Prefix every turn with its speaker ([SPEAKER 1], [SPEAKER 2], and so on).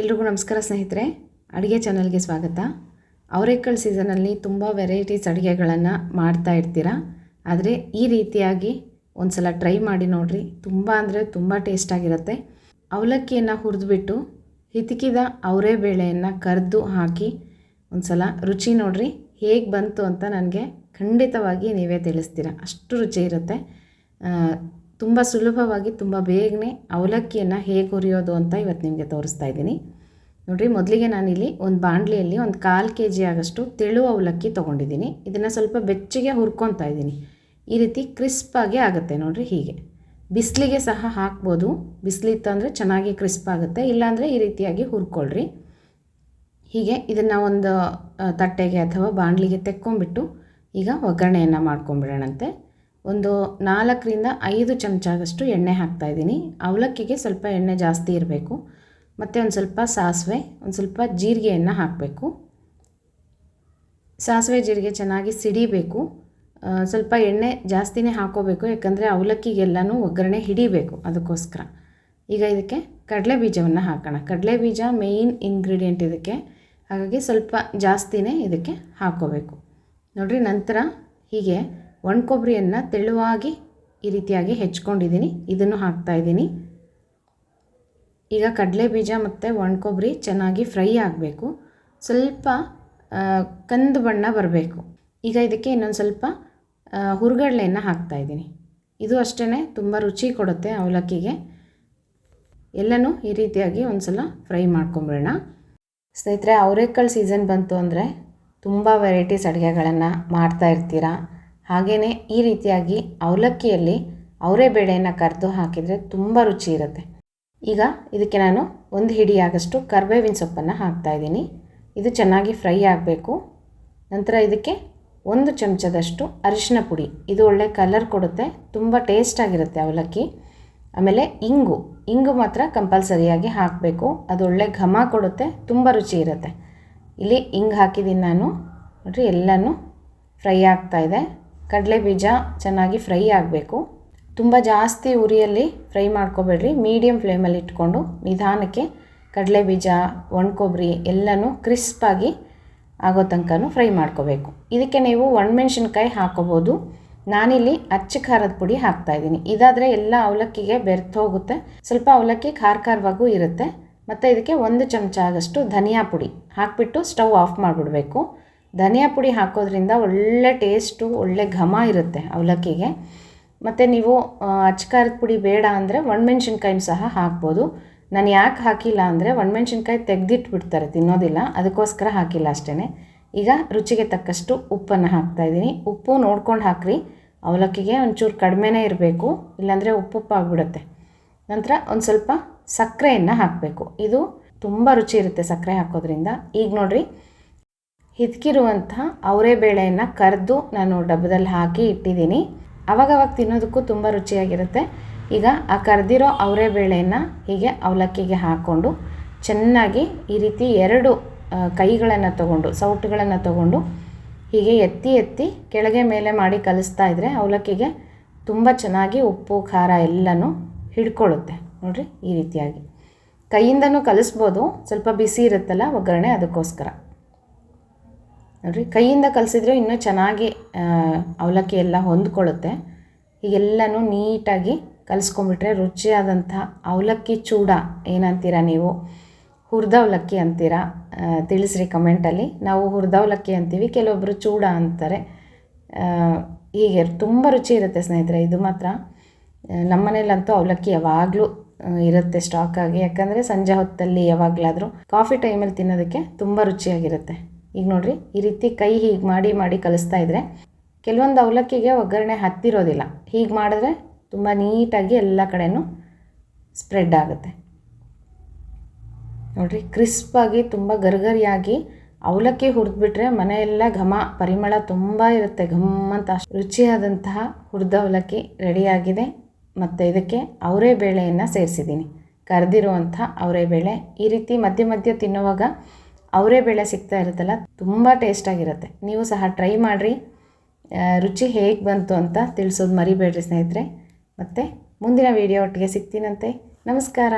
[SPEAKER 1] ಎಲ್ರಿಗೂ ನಮಸ್ಕಾರ ಸ್ನೇಹಿತರೆ. ಅಡುಗೆ ಚಾನಲ್ಗೆ ಸ್ವಾಗತ. ಅವರೆಕಾಳು ಸೀಸನಲ್ಲಿ ತುಂಬ ವೆರೈಟೀಸ್ ಅಡುಗೆಗಳನ್ನು ಮಾಡ್ತಾ ಇರ್ತೀರ? ಆದರೆ ಈ ರೀತಿಯಾಗಿ ಒಂದು ಸಲ ಟ್ರೈ ಮಾಡಿ ನೋಡಿರಿ. ತುಂಬ ಅಂದರೆ ತುಂಬ ಟೇಸ್ಟಾಗಿರುತ್ತೆ ಅವಲಕ್ಕಿಯನ್ನು ಹುರಿದ್ಬಿಟ್ಟು ಹಿತಕಿದ ಅವರೇ ಬೇಳೆಯನ್ನು ಕರೆದು ಹಾಕಿ ಒಂದು ಸಲ ರುಚಿ ನೋಡಿರಿ. ಹೇಗೆ ಬಂತು ಅಂತ ನನಗೆ ಖಂಡಿತವಾಗಿ ನೀವೇ ತಿಳಿಸ್ತೀರ. ಅಷ್ಟು ರುಚಿ ಇರುತ್ತೆ. ತುಂಬ ಸುಲಭವಾಗಿ ತುಂಬ ಬೇಗನೆ ಅವಲಕ್ಕಿಯನ್ನು ಹೇಗೆ ಹುರಿಯೋದು ಅಂತ ಇವತ್ತು ನಿಮಗೆ ತೋರಿಸ್ತಾ ಇದ್ದೀನಿ. ನೋಡಿರಿ, ಮೊದಲಿಗೆ ನಾನಿಲ್ಲಿ ಒಂದು ಬಾಣಲಿಯಲ್ಲಿ ಒಂದು ಕಾಲು ಕೆ ಜಿ ಆಗಷ್ಟು ತೆಳು ಅವಲಕ್ಕಿ ತೊಗೊಂಡಿದ್ದೀನಿ. ಇದನ್ನು ಸ್ವಲ್ಪ ಬೆಚ್ಚಗೆ ಹುರ್ಕೊತಾ ಇದ್ದೀನಿ. ಈ ರೀತಿ ಕ್ರಿಸ್ಪಾಗಿ ಆಗುತ್ತೆ ನೋಡಿರಿ ಹೀಗೆ. ಬಿಸಿಲಿಗೆ ಸಹ ಹಾಕ್ಬೋದು. ಬಿಸಿಲಿತ್ತು ಅಂದರೆ ಚೆನ್ನಾಗಿ ಕ್ರಿಸ್ಪ್ ಆಗುತ್ತೆ. ಇಲ್ಲಾಂದರೆ ಈ ರೀತಿಯಾಗಿ ಹುರ್ಕೊಳ್ರಿ. ಹೀಗೆ ಇದನ್ನು ಒಂದು ತಟ್ಟೆಗೆ ಅಥವಾ ಬಾಣಲಿಗೆ ತೆಕ್ಕೊಂಬಿಟ್ಟು ಈಗ ಒಗ್ಗರಣೆಯನ್ನು ಮಾಡ್ಕೊಂಬಿಡೋಣಂತೆ ಒಂದು ನಾಲ್ಕರಿಂದ ಐದು ಚಮಚದಷ್ಟು ಎಣ್ಣೆ ಹಾಕ್ತಾಯಿದ್ದೀನಿ. ಅವಲಕ್ಕಿಗೆ ಸ್ವಲ್ಪ ಎಣ್ಣೆ ಜಾಸ್ತಿ ಇರಬೇಕು. ಮತ್ತು ಒಂದು ಸ್ವಲ್ಪ ಸಾಸಿವೆ, ಒಂದು ಸ್ವಲ್ಪ ಜೀರಿಗೆಯನ್ನು ಹಾಕಬೇಕು. ಸಾಸಿವೆ, ಜೀರಿಗೆ ಚೆನ್ನಾಗಿ ಸಿಡಿಬೇಕು. ಸ್ವಲ್ಪ ಎಣ್ಣೆ ಜಾಸ್ತಿನೇ ಹಾಕೋಬೇಕು, ಯಾಕಂದರೆ ಅವಲಕ್ಕಿಗೆಲ್ಲನೂ ಒಗ್ಗರಣೆ ಹಿಡಿಬೇಕು ಅದಕ್ಕೋಸ್ಕರ. ಈಗ ಇದಕ್ಕೆ ಕಡಲೆ ಬೀಜವನ್ನು ಹಾಕೋಣ. ಕಡಲೆ ಬೀಜ ಮೇಯ್ನ್ ಇಂಗ್ರೀಡಿಯೆಂಟ್ ಇದಕ್ಕೆ. ಹಾಗಾಗಿ ಸ್ವಲ್ಪ ಜಾಸ್ತಿನೇ ಇದಕ್ಕೆ ಹಾಕೋಬೇಕು. ನೋಡಿರಿ, ನಂತರ ಹೀಗೆ ಒಣ ಕೊಬ್ಬರಿಯನ್ನು ತೆಳುವಾಗಿ ಈ ರೀತಿಯಾಗಿ ಹೆಚ್ಕೊಂಡಿದ್ದೀನಿ. ಇದನ್ನು ಹಾಕ್ತಾಯಿದ್ದೀನಿ ಈಗ ಕಡಲೆ ಬೀಜ ಮತ್ತು ಒಣ ಕೊಬ್ಬರಿ ಚೆನ್ನಾಗಿ ಫ್ರೈ ಆಗಬೇಕು. ಸ್ವಲ್ಪ ಕಂದು ಬಣ್ಣ ಬರಬೇಕು. ಈಗ ಇದಕ್ಕೆ ಇನ್ನೊಂದು ಸ್ವಲ್ಪ ಹುರುಗಡಲೆಯನ್ನು ಹಾಕ್ತಾ ಹಾಕ್ತಾಯಿದ್ದೀನಿ ಇದು ಅಷ್ಟೇ ತುಂಬ ರುಚಿ ಕೊಡುತ್ತೆ ಅವಲಕ್ಕಿಗೆ. ಎಲ್ಲನೂ ಈ ರೀತಿಯಾಗಿ ಒಂದು ಸಲ ಫ್ರೈ ಮಾಡ್ಕೊಂಬಿಡೋಣ. ಸ್ನೇಹಿತರೆ ಅವರೆಕಾಳು ಸೀಸನ್ ಬಂತು ಅಂದರೆ ತುಂಬ ವೆರೈಟೀಸ್ ಅಡುಗೆಗಳನ್ನು ಮಾಡ್ತಾ ಇರ್ತೀರಾ? ಹಾಗೆಯೇ ಈ ರೀತಿಯಾಗಿ ಅವಲಕ್ಕಿಯಲ್ಲಿ ಅವರೇ ಬೇಳೆಯನ್ನು ಕರೆದು ಹಾಕಿದರೆ ತುಂಬ ರುಚಿ ಇರುತ್ತೆ. ಈಗ ಇದಕ್ಕೆ ನಾನು ಒಂದು ಹಿಡಿಯಾಗಷ್ಟು ಕರ್ಬೇವಿನ ಸೊಪ್ಪನ್ನು ಹಾಕ್ತಾಯಿದ್ದೀನಿ ಇದು ಚೆನ್ನಾಗಿ ಫ್ರೈ ಆಗಬೇಕು. ನಂತರ ಇದಕ್ಕೆ ಒಂದು ಚಮಚದಷ್ಟು ಅರಿಶಿನ ಪುಡಿ. ಇದು ಒಳ್ಳೆ ಕಲರ್ ಕೊಡುತ್ತೆ, ತುಂಬ ಟೇಸ್ಟಾಗಿರುತ್ತೆ ಅವಲಕ್ಕಿ. ಆಮೇಲೆ ಇಂಗು. ಇಂಗು ಮಾತ್ರ ಕಂಪಲ್ಸರಿಯಾಗಿ ಹಾಕಬೇಕು. ಅದು ಒಳ್ಳೆ ಘಮ ಕೊಡುತ್ತೆ, ತುಂಬ ರುಚಿ ಇರುತ್ತೆ. ಇಲ್ಲಿ ಇಂಗು ಹಾಕಿದ್ದೀನಿ ನಾನು. ನೋಡಿರಿ, ಎಲ್ಲನೂ ಫ್ರೈ ಆಗ್ತಾಯಿದೆ ಕಡಲೆ ಬೀಜ ಚೆನ್ನಾಗಿ ಫ್ರೈ ಆಗಬೇಕು. ತುಂಬ ಜಾಸ್ತಿ ಉರಿಯಲ್ಲಿ ಫ್ರೈ ಮಾಡ್ಕೋಬೇಡ್ರಿ. ಮೀಡಿಯಮ್ ಫ್ಲೇಮಲ್ಲಿ ಇಟ್ಕೊಂಡು ನಿಧಾನಕ್ಕೆ ಕಡಲೆ ಬೀಜ ಒಣ ಕೊಬ್ಬರಿ ಎಲ್ಲನೂ ಕ್ರಿಸ್ಪಾಗಿ ಆಗೋ ತನಕನೂ ಫ್ರೈ ಮಾಡ್ಕೋಬೇಕು. ಇದಕ್ಕೆ ನೀವು ಒಣಮೆಣ್ಸಿನ್ಕಾಯಿ ಹಾಕೋಬೋದು. ನಾನಿಲ್ಲಿ ಅಚ್ಚ ಖಾರದ ಪುಡಿ ಹಾಕ್ತಾಯಿದ್ದೀನಿ ಇದಾದರೆ ಎಲ್ಲ ಅವಲಕ್ಕಿಗೆ ಬೆರ್ತು ಹೋಗುತ್ತೆ. ಸ್ವಲ್ಪ ಅವಲಕ್ಕಿ ಖಾರ ಖಾರವಾಗೂ ಇರುತ್ತೆ. ಮತ್ತು ಇದಕ್ಕೆ ಒಂದು ಚಮಚ ಆಗಷ್ಟು ಧನಿಯಾ ಪುಡಿ ಹಾಕಿಬಿಟ್ಟು ಸ್ಟವ್ ಆಫ್ ಮಾಡಿಬಿಡಬೇಕು. ಧನಿಯಾ ಪುಡಿ ಹಾಕೋದ್ರಿಂದ ಒಳ್ಳೆ ಟೇಸ್ಟು ಒಳ್ಳೆ ಘಮ ಇರುತ್ತೆ ಅವಲಕ್ಕಿಗೆ. ಮತ್ತು ನೀವು ಅಚ್ಕಾರದ ಪುಡಿ ಬೇಡ ಅಂದರೆ ಒಣಮೆಣ್ಸಿನ್ಕಾಯಿ ಸಹ ಹಾಕ್ಬೋದು. ನಾನು ಯಾಕೆ ಹಾಕಿಲ್ಲ ಅಂದರೆ ಒಣಮೆಣ್ಸಿನ್ಕಾಯಿ ತೆಗೆದಿಟ್ಬಿಡ್ತಾರೆ, ತಿನ್ನೋದಿಲ್ಲ. ಅದಕ್ಕೋಸ್ಕರ ಹಾಕಿಲ್ಲ ಅಷ್ಟೇ ಈಗ ರುಚಿಗೆ ತಕ್ಕಷ್ಟು ಉಪ್ಪನ್ನು ಹಾಕ್ತಾಯಿದ್ದೀನಿ ಉಪ್ಪು ನೋಡ್ಕೊಂಡು ಹಾಕ್ರಿ. ಅವಲಕ್ಕಿಗೆ ಒಂಚೂರು ಕಡಿಮೆನೇ ಇರಬೇಕು, ಇಲ್ಲಾಂದರೆ ಉಪ್ಪುಪ್ಪಾಗ್ಬಿಡುತ್ತೆ ನಂತರ ಒಂದು ಸ್ವಲ್ಪ ಸಕ್ಕರೆಯನ್ನು ಹಾಕಬೇಕು. ಇದು ತುಂಬ ರುಚಿ ಇರುತ್ತೆ ಸಕ್ಕರೆ ಹಾಕೋದ್ರಿಂದ. ಈಗ ನೋಡಿರಿ ಹಿದ್ಕಿರುವಂಥ ಅವರೇ ಬೇಳೆಯನ್ನು ಕರೆದು ನಾನು ಡಬ್ಬದಲ್ಲಿ ಹಾಕಿ ಇಟ್ಟಿದ್ದೀನಿ. ಅವಾಗವಾಗ ತಿನ್ನೋದಕ್ಕೂ ತುಂಬ ರುಚಿಯಾಗಿರುತ್ತೆ. ಈಗ ಆ ಕರೆದಿರೋ ಅವರೇ ಬೇಳೆಯನ್ನು ಹೀಗೆ ಅವಲಕ್ಕಿಗೆ ಹಾಕ್ಕೊಂಡು ಚೆನ್ನಾಗಿ ಈ ರೀತಿ ಎರಡು ಕೈಗಳನ್ನು ತಗೊಂಡು, ಸೌಟುಗಳನ್ನು ತಗೊಂಡು ಹೀಗೆ ಎತ್ತಿ ಎತ್ತಿ ಕೆಳಗೆ ಮೇಲೆ ಮಾಡಿ ಕಲಿಸ್ತಾ ಇದ್ದರೆ ಅವಲಕ್ಕಿಗೆ ತುಂಬ ಚೆನ್ನಾಗಿ ಉಪ್ಪು, ಖಾರ ಎಲ್ಲನೂ ಹಿಡ್ಕೊಳ್ಳುತ್ತೆ. ನೋಡಿರಿ ಈ ರೀತಿಯಾಗಿ. ಕೈಯಿಂದನೂ ಕಲಿಸ್ಬೋದು, ಸ್ವಲ್ಪ ಬಿಸಿ ಇರುತ್ತಲ್ಲ ಒಗ್ಗರಣೆ ಅದಕ್ಕೋಸ್ಕರ. ನೋಡಿರಿ, ಕೈಯಿಂದ ಕಲಿಸಿದ್ರೆ ಇನ್ನೂ ಚೆನ್ನಾಗಿ ಅವಲಕ್ಕಿ ಎಲ್ಲ ಹೊಂದ್ಕೊಳ್ಳುತ್ತೆ. ಹೀಗೆಲ್ಲನೂ ನೀಟಾಗಿ ಕಲಿಸ್ಕೊಂಬಿಟ್ರೆ ರುಚಿಯಾದಂಥ ಅವಲಕ್ಕಿ ಚೂಡ ಏನಂತೀರ ನೀವು? ಹುರಿದ ಅವಲಕ್ಕಿ ಅಂತೀರಾ? ತಿಳಿಸ್ರಿ ಕಮೆಂಟಲ್ಲಿ ನಾವು ಹುರಿದ ಅವಲಕ್ಕಿ ಅಂತೀವಿ ಕೆಲವೊಬ್ಬರು ಚೂಡ ಅಂತಾರೆ. ಹೀಗೆ ತುಂಬ ರುಚಿ ಇರುತ್ತೆ ಸ್ನೇಹಿತರೆ, ಇದು ಮಾತ್ರ. ನಮ್ಮ ಮನೇಲಂತೂ ಅವಲಕ್ಕಿ ಯಾವಾಗಲೂ ಇರುತ್ತೆ ಇರುತ್ತೆ ಸ್ಟಾಕಾಗಿ ಯಾಕಂದರೆ ಸಂಜೆ ಹೊತ್ತಲ್ಲಿ ಯಾವಾಗಲಾದರೂ ಕಾಫಿ ಟೈಮಲ್ಲಿ ತಿನ್ನೋದಕ್ಕೆ ತುಂಬ ರುಚಿಯಾಗಿರುತ್ತೆ. ಈಗ ನೋಡಿರಿ, ಈ ರೀತಿ ಕೈ ಹೀಗೆ ಮಾಡಿ ಮಾಡಿ ಕಲಿಸ್ತಾ ಇದ್ರೆ ಕೆಲವೊಂದು ಅವಲಕ್ಕಿಗೆ ಒಗ್ಗರಣೆ ಹತ್ತಿರೋದಿಲ್ಲ. ಹೀಗೆ ಮಾಡಿದ್ರೆ ತುಂಬ ನೀಟಾಗಿ ಎಲ್ಲ ಕಡೆಯೂ ಸ್ಪ್ರೆಡ್ ಆಗುತ್ತೆ. ನೋಡಿರಿ, ಕ್ರಿಸ್ಪಾಗಿ ತುಂಬ ಗರ್ಗರಿಯಾಗಿ ಅವಲಕ್ಕಿ ಹುರಿದ್ಬಿಟ್ರೆ ಮನೆಯೆಲ್ಲ ಘಮ, ಪರಿಮಳ ತುಂಬ ಇರುತ್ತೆ. ಘಮ್ ಅಂತ ಅಷ್ಟು ರುಚಿಯಾದಂತಹ ಹುರಿದ ಅವಲಕ್ಕಿ ರೆಡಿಯಾಗಿದೆ ಮತ್ತು ಇದಕ್ಕೆ ಅವರೇ ಬೇಳೆಯನ್ನು ಸೇರಿಸಿದ್ದೀನಿ. ಕರೆದಿರುವಂಥ ಅವರೇ ಬೇಳೆ ಈ ರೀತಿ ಮಧ್ಯೆ ಮಧ್ಯೆ ತಿನ್ನುವಾಗ ಅವರೇ ಬೇಳೆ ಸಿಗ್ತಾ ಇರುತ್ತಲ್ಲ, ತುಂಬ ಟೇಸ್ಟಾಗಿರುತ್ತೆ ನೀವು ಸಹ ಟ್ರೈ ಮಾಡಿರಿ. ರುಚಿ ಹೇಗೆ ಬಂತು ಅಂತ ತಿಳಿಸೋದು ಮರಿಬೇಡ್ರಿ ಸ್ನೇಹಿತರೆ. ಮತ್ತು ಮುಂದಿನ ವೀಡಿಯೋ ಒಟ್ಟಿಗೆ ಸಿಗ್ತೀನಂತೆ. ನಮಸ್ಕಾರ.